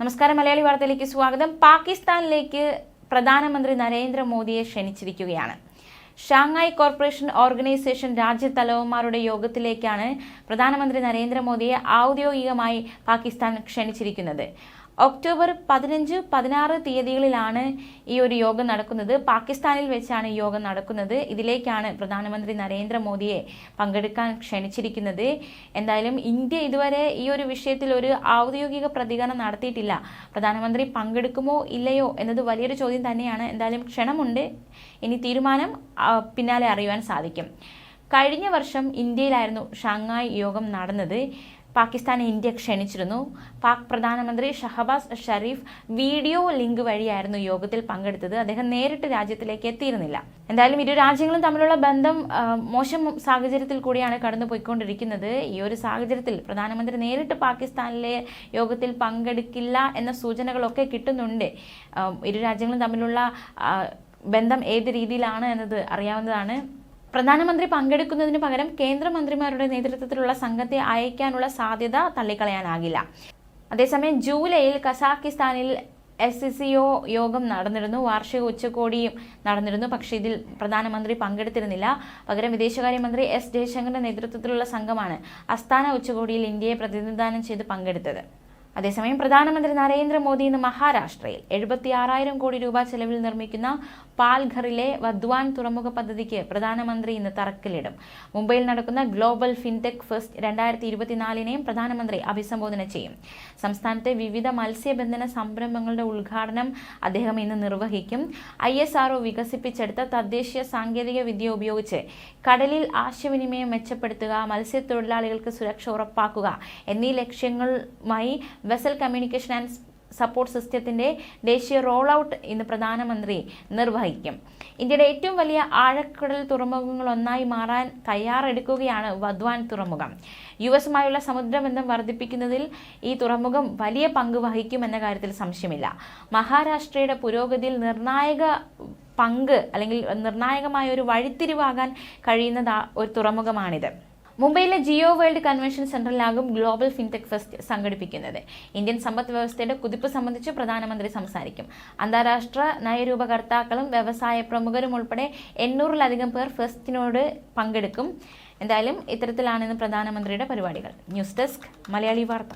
നമസ്കാരം മലയാളി വാർത്തയിലേക്ക് സ്വാഗതം. പാകിസ്ഥാനിലേക്ക് പ്രധാനമന്ത്രി നരേന്ദ്രമോദിയെ ക്ഷണിച്ചിരിക്കുകയാണ്. ഷാങ്ഹായ് കോർപ്പറേഷൻ ഓർഗനൈസേഷൻ രാജ്യത്തലവന്മാരുടെ യോഗത്തിലേക്കാണ് പ്രധാനമന്ത്രി നരേന്ദ്രമോദിയെ ഔദ്യോഗികമായി പാകിസ്ഥാൻ ക്ഷണിച്ചിരിക്കുന്നത്. ഒക്ടോബർ പതിനഞ്ച് പതിനാറ് തീയതികളിലാണ് ഈ ഒരു യോഗം നടക്കുന്നത്. പാകിസ്ഥാനിൽ വെച്ചാണ് യോഗം നടക്കുന്നത്. ഇതിലേക്കാണ് പ്രധാനമന്ത്രി നരേന്ദ്രമോദിയെ പങ്കെടുക്കാൻ ക്ഷണിച്ചിരിക്കുന്നത്. എന്തായാലും ഇന്ത്യ ഇതുവരെ ഈ ഒരു വിഷയത്തിൽ ഒരു ഔദ്യോഗിക പ്രതികരണം നടത്തിയിട്ടില്ല. പ്രധാനമന്ത്രി പങ്കെടുക്കുമോ ഇല്ലയോ എന്നത് വലിയൊരു ചോദ്യം തന്നെയാണ്. എന്തായാലും ക്ഷണമുണ്ട്. ഇനി തീരുമാനം പിന്നാലെ അറിയുവാൻ സാധിക്കും. കഴിഞ്ഞ വർഷം ഇന്ത്യയിലായിരുന്നു ഷാങ്ങായ് യോഗം നടന്നത്. പാകിസ്ഥാനെ ഇന്ത്യ ക്ഷണിച്ചിരുന്നു. പാക് പ്രധാനമന്ത്രി ഷഹബാസ് ഷരീഫ് വീഡിയോ ലിങ്ക് വഴിയായിരുന്നു യോഗത്തിൽ പങ്കെടുത്തത്. അദ്ദേഹം നേരിട്ട് രാജ്യത്തിലേക്ക് എത്തിയിരുന്നില്ല. എന്തായാലും ഇരു രാജ്യങ്ങളും തമ്മിലുള്ള ബന്ധം മോശം സാഹചര്യത്തിൽ കൂടിയാണ് കടന്നു പോയിക്കൊണ്ടിരിക്കുന്നത് ഈ ഒരു സാഹചര്യത്തിൽ പ്രധാനമന്ത്രി നേരിട്ട് പാകിസ്ഥാനിലെ യോഗത്തിൽ പങ്കെടുക്കില്ല എന്ന സൂചനകളൊക്കെ കിട്ടുന്നുണ്ട്. ഇരു രാജ്യങ്ങളും തമ്മിലുള്ള ബന്ധം ഏത് രീതിയിലാണ് എന്നത് അറിയാവുന്നതാണ്. പ്രധാനമന്ത്രി പങ്കെടുക്കുന്നതിന് പകരം കേന്ദ്രമന്ത്രിമാരുടെ നേതൃത്വത്തിലുള്ള സംഘത്തെ അയക്കാനുള്ള സാധ്യത തള്ളിക്കളയാനാകില്ല. അതേസമയം ജൂലൈയിൽ കസാഖിസ്ഥാനിൽ എസ് സി ഒ യോഗം നടന്നിരുന്നു. വാർഷിക ഉച്ചകോടിയും നടന്നിരുന്നു. പക്ഷെ ഇതിൽ പ്രധാനമന്ത്രി പങ്കെടുത്തിരുന്നില്ല. പകരം വിദേശകാര്യമന്ത്രി എസ് ജയശങ്കറിന്റെ നേതൃത്വത്തിലുള്ള സംഘമാണ് അസ്ഥാന ഉച്ചകോടിയിൽ ഇന്ത്യയെ പ്രതിനിധാനം ചെയ്ത് പങ്കെടുത്തത്. അതേസമയം പ്രധാനമന്ത്രി നരേന്ദ്രമോദി ഇന്ന് മഹാരാഷ്ട്രയിൽ എഴുപത്തി ആറായിരം കോടി രൂപ ചെലവിൽ നിർമ്മിക്കുന്ന പാൽഘറിലെ വദ്വാൻ തുറമുഖ പദ്ധതിക്ക് പ്രധാനമന്ത്രി ഇന്ന് തറക്കല്ലിടും. മുംബൈയിൽ നടക്കുന്ന ഗ്ലോബൽ ഫിൻടെക് ഫെസ്റ്റ് രണ്ടായിരത്തി ഇരുപത്തിനാലിനെയും പ്രധാനമന്ത്രി അഭിസംബോധന ചെയ്യും. സംസ്ഥാനത്തെ വിവിധ മത്സ്യബന്ധന സംരംഭങ്ങളുടെ ഉദ്ഘാടനം അദ്ദേഹം ഇന്ന് നിർവഹിക്കും. ഐ എസ് ആർഒ വികസിപ്പിച്ചെടുത്ത തദ്ദേശീയ സാങ്കേതിക വിദ്യ ഉപയോഗിച്ച് കടലിൽ ആശയവിനിമയം മെച്ചപ്പെടുത്തുക മത്സ്യത്തൊഴിലാളികൾക്ക് സുരക്ഷ ഉറപ്പാക്കുക എന്നീ ലക്ഷ്യങ്ങളുമായി വെസൽ കമ്മ്യൂണിക്കേഷൻ ആൻഡ് സപ്പോർട്ട് സിസ്റ്റത്തിന്റെ ദേശീയ റോൾ ഔട്ട് ഇന്ന് പ്രധാനമന്ത്രി നിർവഹിക്കും. ഇന്ത്യയുടെ ഏറ്റവും വലിയ ആഴക്കടൽ തുറമുഖങ്ങളൊന്നായി മാറാൻ തയ്യാറെടുക്കുകയാണ് വദ്വാൻ തുറമുഖം. യു എസുമായുള്ള സമുദ്രബന്ധം വർദ്ധിപ്പിക്കുന്നതിൽ ഈ തുറമുഖം വലിയ പങ്ക് വഹിക്കുമെന്ന കാര്യത്തിൽ സംശയമില്ല. മഹാരാഷ്ട്രയുടെ പുരോഗതിയിൽ നിർണായക പങ്ക് അല്ലെങ്കിൽ നിർണായകമായ ഒരു വഴിത്തിരിവാകാൻ കഴിയുന്ന ഒരു തുറമുഖമാണിത്. മുംബൈയിലെ ജിയോ വേൾഡ് കൺവെൻഷൻ സെന്ററിലാകും ഗ്ലോബൽ ഫിൻടെക് ഫെസ്റ്റ് സംഘടിപ്പിക്കുന്നത്. ഇന്ത്യൻ സമ്പദ് വ്യവസ്ഥയുടെ കുതിപ്പ് സംബന്ധിച്ച് പ്രധാനമന്ത്രി സംസാരിക്കും. അന്താരാഷ്ട്ര നയരൂപകർത്താക്കളും വ്യവസായ പ്രമുഖരും ഉൾപ്പെടെ എണ്ണൂറിലധികം പേർ ഫെസ്റ്റിനോട് പങ്കെടുക്കും. എന്തായാലും ഇത്തരത്തിലാണ് ഇന്ന് പ്രധാനമന്ത്രിയുടെ പരിപാടികൾ. ന്യൂസ് ഡെസ്ക് മലയാളി വാർത്ത.